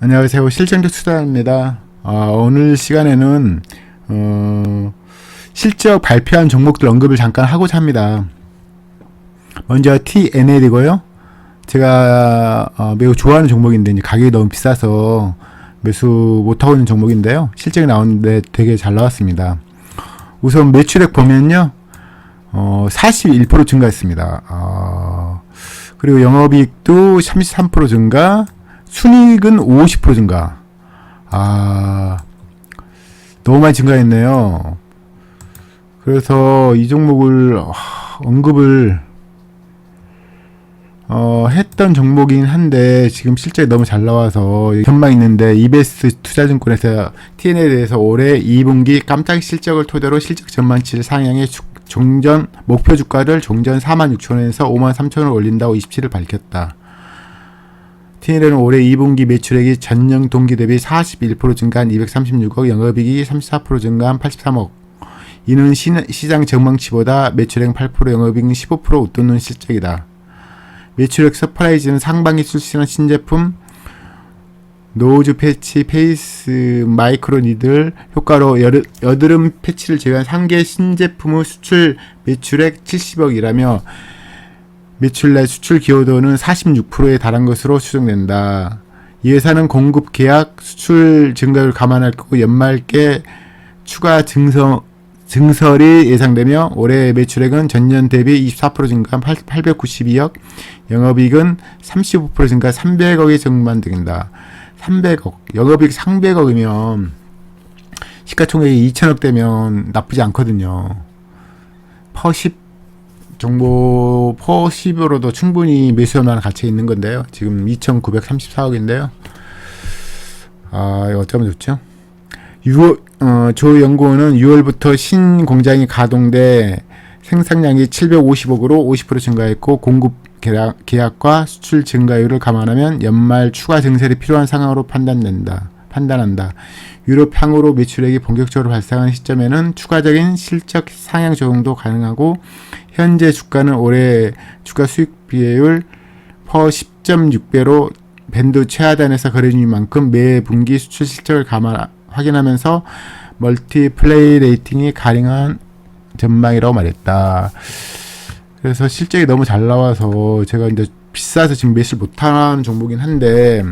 안녕하세요. 실전적 투자입니다. 아, 오늘 시간에는 어, 실적 발표한 종목들 언급을 잠깐 하고자 합니다. 먼저 TNL이고요. 제가 어, 매우 좋아하는 종목인데 이제 가격이 너무 비싸서 매수 못하고 있는 종목인데요. 실적이 나오는데 되게 잘 나왔습니다. 우선 매출액 보면요. 어, 41% 증가했습니다. 어, 그리고 영업이익도 33% 증가, 순이익은 50% 증가. 아, 너무 많이 증가했네요. 그래서 이 종목을 아, 언급을 어, 했던 종목이긴 한데 지금 실적이 너무 잘 나와서 전망 있는데 EBS 투자증권에서 TN에 대해서 올해 2분기 깜짝 실적을 토대로 실적 전망치를 상향해 주- 종전 목표 주가를 종전 4만 6천 원에서 5만 3천 원 올린다고 27일 밝혔다. TNL은 올해 2분기 매출액이 전년 동기 대비 41% 증가한 236억, 영업이익이 34% 증가한 83억. 이는 시, 시장 전망치보다 매출액 8%, 영업이익 15% 웃도는 실적이다. 매출액 서프라이즈는 상반기 출시한 신제품 노즈 패치, 페이스 마이크로 니들 효과로 여드름 패치를 제외한 3개 신제품의 수출 매출액 70억이라며 내 수출 기여도는 46%에 달한 것으로 추정된다. 이 회사는 공급 계약 수출 증가를 감안할 거고 연말께 추가 증서, 증설이 예상되며 올해 매출액은 전년 대비 24% 증가한 8, 892억, 영업이익은 35% 증가 300억이 증반된다. 300억, 영업이익 300억이면 시가총액이 2천억 되면 나쁘지 않거든요. 퍼10 정보 퍼10으로도 충분히 매수할 만한 가치가 있는 건데요. 지금 2,934억인데요. 아, 어쩌면 좋죠? 6월, 어, 조 연구원은 6월부터 신 공장이 가동돼 생산량이 750억으로 50% 증가했고 공급 계약, 계약과 수출 증가율을 감안하면 연말 추가 증설이 필요한 상황으로 판단된다. 판단한다. 유럽 향으로 매출액이 본격적으로 발생하는 시점에는 추가적인 실적 상향 적용도 가능하고 현재 주가는 올해 주가 수익 비율 퍼 10.6배로 밴드 최하단에서 거래주인 만큼 매 분기 수출 실적을 감안 확인하면서 멀티플레이 레이팅이 가능한 전망이라고 말했다. 그래서 실적이 너무 잘 나와서 제가 이제 비싸서 지금 매수를 못하는 종목이긴 한데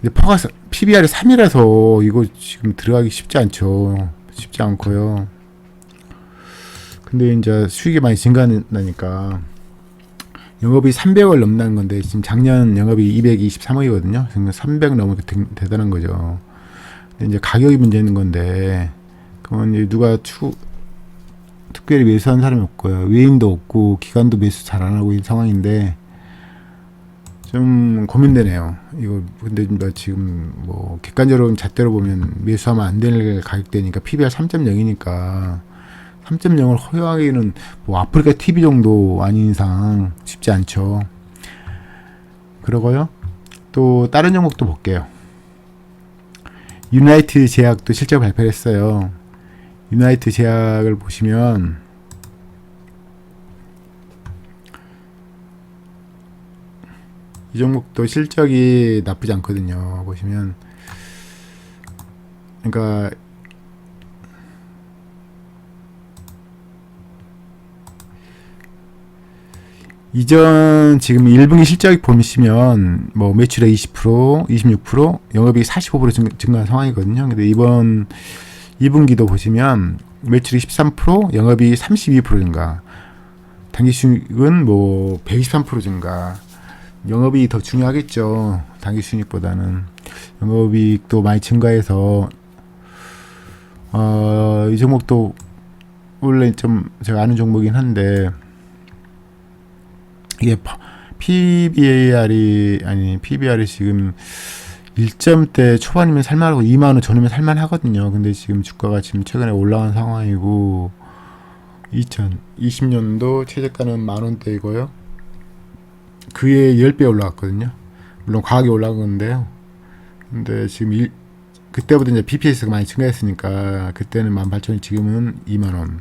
근데 퍼가 PBR이 3이라서 이거 지금 들어가기 쉽지 않죠. 쉽지 않고요. 근데 이제 수익이 많이 증가하니까 영업이 300을 넘는 건데 지금 작년 영업이 223억이거든요. 그러니까 300 넘으면 대- 대단한 거죠. 근데 이제 가격이 문제 있는 건데 그러면 이제 누가 추 특별히 매수한 사람이 없고요. 외인도 없고 기관도 매수 잘 안 하고 있는 상황인데 좀 고민되네요. 이거 근데 뭐 지금 뭐 객관적으로 잣대로 보면 매수하면 안 될 가격대니까 PBR 3.0이니까 3.0을 허용하기는 뭐 아프리카 TV 정도 아닌 이상 쉽지 않죠. 그러고요. 또 다른 종목도 볼게요. 유나이트 제약도 실적 발표를 했어요. 유나이트 제약을 보시면 이 종목도 실적이 나쁘지 않거든요. 보시면 그러니까 이전 지금 1분기 실적 보시면 뭐 매출액 20%, 26%, 영업이익 45% 증, 증가한 상황이거든요. 근데 이번 2분기도 보시면 매출이 13%, 영업이익 32% 증가. 단기 수익은 뭐 123% 증가. 영업이익이 더 중요하겠죠. 단기 수익보다는 영업이익도 많이 증가해서 어, 이 종목도 원래 좀 제가 아는 종목이긴 한데 이게 PBR이 아니 PBR이 지금 1점대 초반이면 살만하고 2만 원 전후면 살만하거든요. 근데 지금 주가가 지금 최근에 올라간 상황이고 2020년도 최저가는 만 원대이고요. 그에 10배 올라갔거든요. 물론 과하게 올라간 건데요. 근데 지금 일, 그때보다 이제 BPS가 많이 증가했으니까 그때는 18,000원 지금은 2만 원.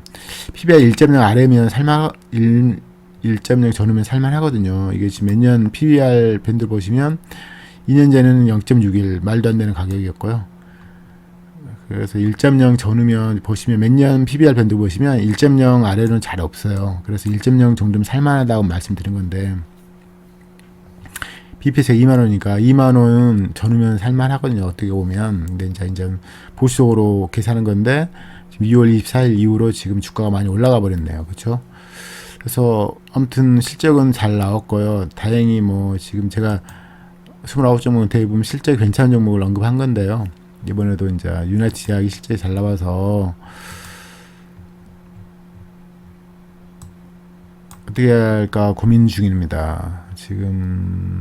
PBR 1.0 아래면 살만 1 1.0 전후면 살만 하거든요. 이게 지금 몇 년 PBR 밴드 보시면 2년 전에는 0.61 말도 안 되는 가격이었고요. 그래서 1.0 전후면 보시면 몇 년 PBR 변동 보시면 1.0 아래로는 잘 없어요. 그래서 1.0 정도면 살만하다고 말씀드린 건데 BPS가 2만 원이니까 2만 원 전후면 살만하거든요. 어떻게 보면 근데 이제 이제 보수적으로 계산한 건데 지금 2월 24일 이후로 지금 주가가 많이 올라가 버렸네요. 그렇죠? 그래서 아무튼 실적은 잘 나왔고요. 다행히 뭐 지금 제가 29종목은 대부분 실적 괜찮은 종목을 언급한 건데요. 이번에도 이제 유나이트 제약이 실제 잘 나와서 어떻게 할까 고민 중입니다. 지금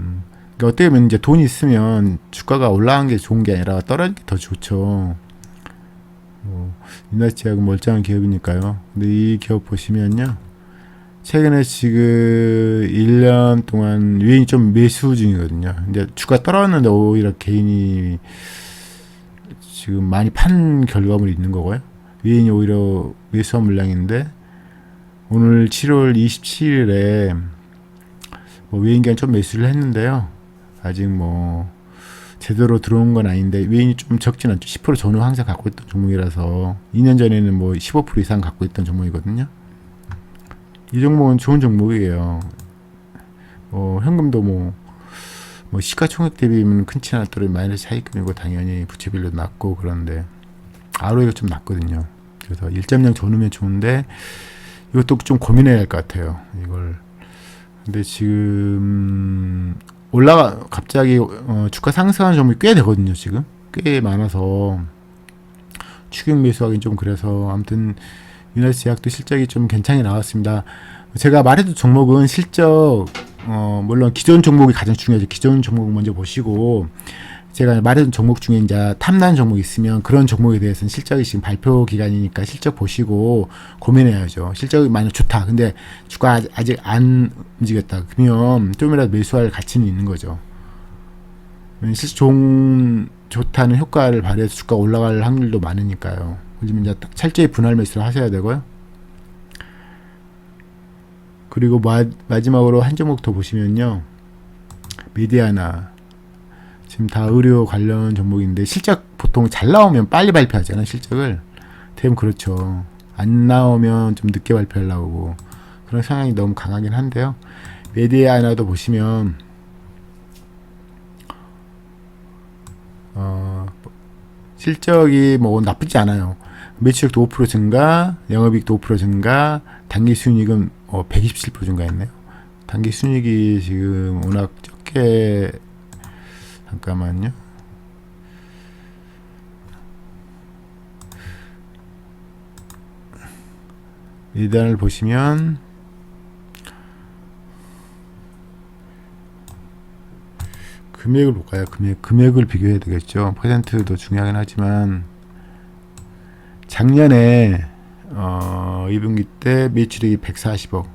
어떻게 보면 이제 돈이 있으면 주가가 올라간 게 좋은 게 아니라 떨어진 게 더 좋죠. 뭐 유나이트 제약은 멀쩡한 기업이니까요. 근데 이 기업 보시면요. 최근에 지금 1년 동안 유인이 좀 매수 중이거든요. 이제 주가 떨어졌는데 오히려 개인이 지금 많이 판 결과물이 있는 거고요. 유인이 오히려 매수한 물량인데 오늘 7월 27일에 뭐 외인기한 좀 매수를 했는데요. 아직 뭐 제대로 들어온 건 아닌데 외인이 좀 적진 않죠. 10% 전후 항상 갖고 있던 종목이라서 2년 전에는 뭐 15% 이상 갖고 있던 종목이거든요. 이 종목은 좋은 종목이에요. 뭐 현금도 뭐, 뭐 시가총액 대비면 큰치 떨어지 마이너스 차익금이고 당연히 부채비율도 낮고 그런데 ROE가 좀 낮거든요. 그래서 1.0 전후면 좋은데 이것도 좀 고민해야 할 것 같아요. 이걸 근데 지금 올라가 갑자기 어, 주가 상승하는 종목이 꽤 되거든요. 지금 꽤 많아서 추격 매수하기 좀 그래서 아무튼 유나이트 제약도 실적이 좀 괜찮게 나왔습니다. 제가 말해도 종목은 실적 어 물론 기존 종목이 가장 중요하죠. 기존 종목 먼저 보시고 제가 말했던 종목 중에 이제 탐난 종목 있으면 그런 종목에 대해서는 실적이 지금 발표 기간이니까 실적 보시고 고민해야죠. 실적이 많이 좋다. 근데 주가 아직- 안 움직였다. 그러면 좀이라도 매수할 가치는 있는 거죠. 실적 좋은 좋다는 효과를 발휘해서 주가 올라갈 확률도 많으니까요. 그러면 이제 딱 철저히 분할 매수를 하셔야 되고요. 그리고 마, 마지막으로 한 종목 더 보시면요. 미디아나 지금 다 의료 관련 종목인데 실적 보통 잘 나오면 빨리 발표하잖아요. 실적을 대부분 그렇죠. 안 나오면 좀 늦게 발표하려고 그런 성향이 너무 강하긴 한데요. 메디아나도 보시면 어, 실적이 뭐 나쁘지 않아요. 매출액도 5% 증가, 영업이익도 5% 증가, 단기 순이익은 어, 127% 증가했네요. 단기 순이익이 지금 워낙 적게 잠깐만요. 일단을 보시면 금액을 볼까요? 금액 금액을 비교해야 되겠죠. 퍼센트도 중요하긴 하지만 작년에 어 2분기 때 매출액이 140억,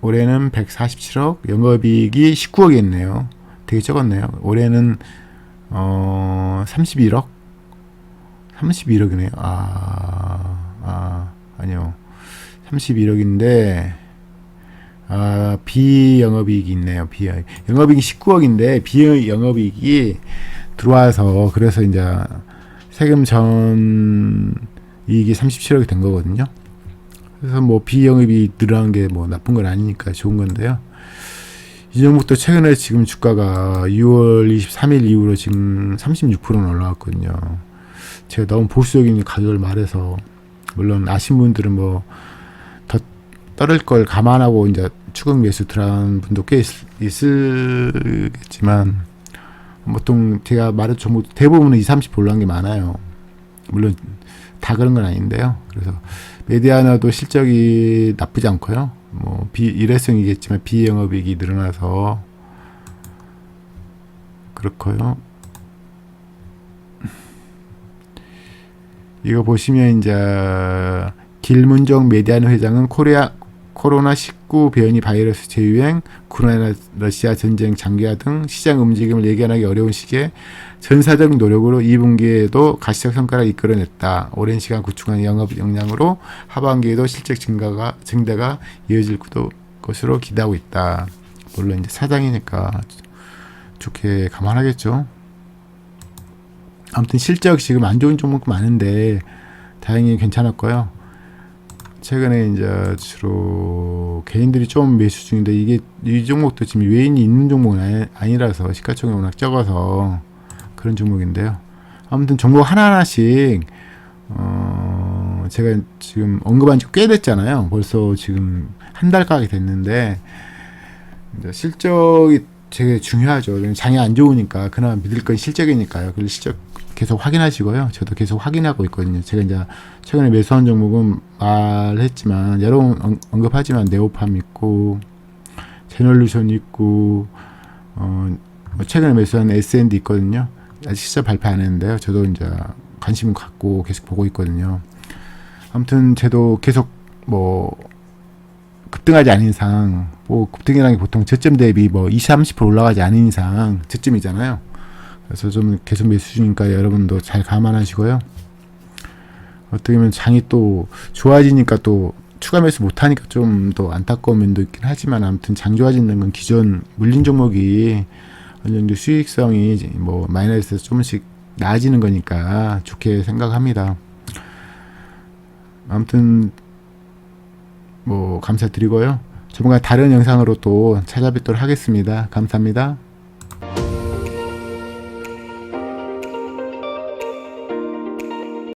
올해는 147억, 영업이익이 19억이었네요. 되게 적었네요. 올해는 어 31억, 31억이네요. 아, 아 아니요, 31억인데 아, 비영업이익이 있네요. 비 영업이익이 19억인데 비영업이익이 들어와서 그래서 이제 세금 전 이익이 37억이 된 거거든요. 그래서 뭐 비영업이 늘어난 게 뭐 나쁜 건 아니니까 좋은 건데요. 이 종목도 최근에 지금 주가가 6월 23일 이후로 지금 36%는 올라왔거든요. 제가 너무 보수적인 가격을 말해서 물론 아신 분들은 뭐 더 떨을 걸 감안하고 이제 추격 매수 들어간 분도 꽤 있, 을겠지만 보통 제가 말한 종목 대부분은 20, 30 올라간 게 많아요. 물론 다 그런 건 아닌데요. 그래서 메디아나도 실적이 나쁘지 않고요. 뭐 비, 일회성이겠지만 비영업이익이 늘어나서 그렇고요. 이거 보시면 이제 길문정 메디아나 회장은 코리아 코로나 19 변이 바이러스 재유행, 우크라이나 러시아 전쟁 장기화 등 시장 움직임을 예견하기 어려운 시기에 전사적 노력으로 2분기에도 가시적 성과를 이끌어냈다. 오랜 시간 구축한 영업 역량으로 하반기에도 실적 증가가 증대가 이어질 것으로 기대하고 있다. 물론 이제 사장이니까 좋게 감안하겠죠. 아무튼 실적 지금 안 좋은 종목 많은데 다행히 괜찮았고요. 최근에 이제 주로 개인들이 좀 매수 중인데 이게 이 종목도 지금 외인이 있는 종목은 아니- 아니라서 시가총이 워낙 적어서 그런 종목인데요. 아무튼 종목 하나하나씩 어 제가 지금 언급한 지 꽤 됐잖아요. 벌써 지금 한 달 가게 됐는데 실적이 되게 중요하죠. 장이 안 좋으니까 그나마 믿을 건 실적이니까요. 그 실적 계속 확인하시고요. 저도 계속 확인하고 있거든요. 제가 이제 최근에 매수한 종목은 말했지만 여러 번 언- 언급하지만 네오팜 있고 제널루션 있고 어, 뭐 최근에 매수한 S&D 있거든요. 아직 시작 발표 안 했는데요. 저도 이제 관심 갖고 계속 보고 있거든요. 아무튼 저도 계속 뭐 급등하지 않은 이상 뭐 급등이라는 게 보통 저점 대비 뭐 20, 30% 올라가지 않은 이상 저점이잖아요. 그래서 좀 계속 매수 중이니까 여러분도 잘 감안하시고요. 어떻게 보면 장이 또 좋아지니까 또 추가 매수 못하니까 좀 더 안타까운 면도 있긴 하지만 아무튼 장 좋아지는 건 기존 물린 종목이 어느 정도 수익성이 뭐 마이너스에서 조금씩 나아지는 거니까 좋게 생각합니다. 아무튼 뭐 감사드리고요. 조만간 다른 영상으로 또 찾아뵙도록 하겠습니다. 감사합니다.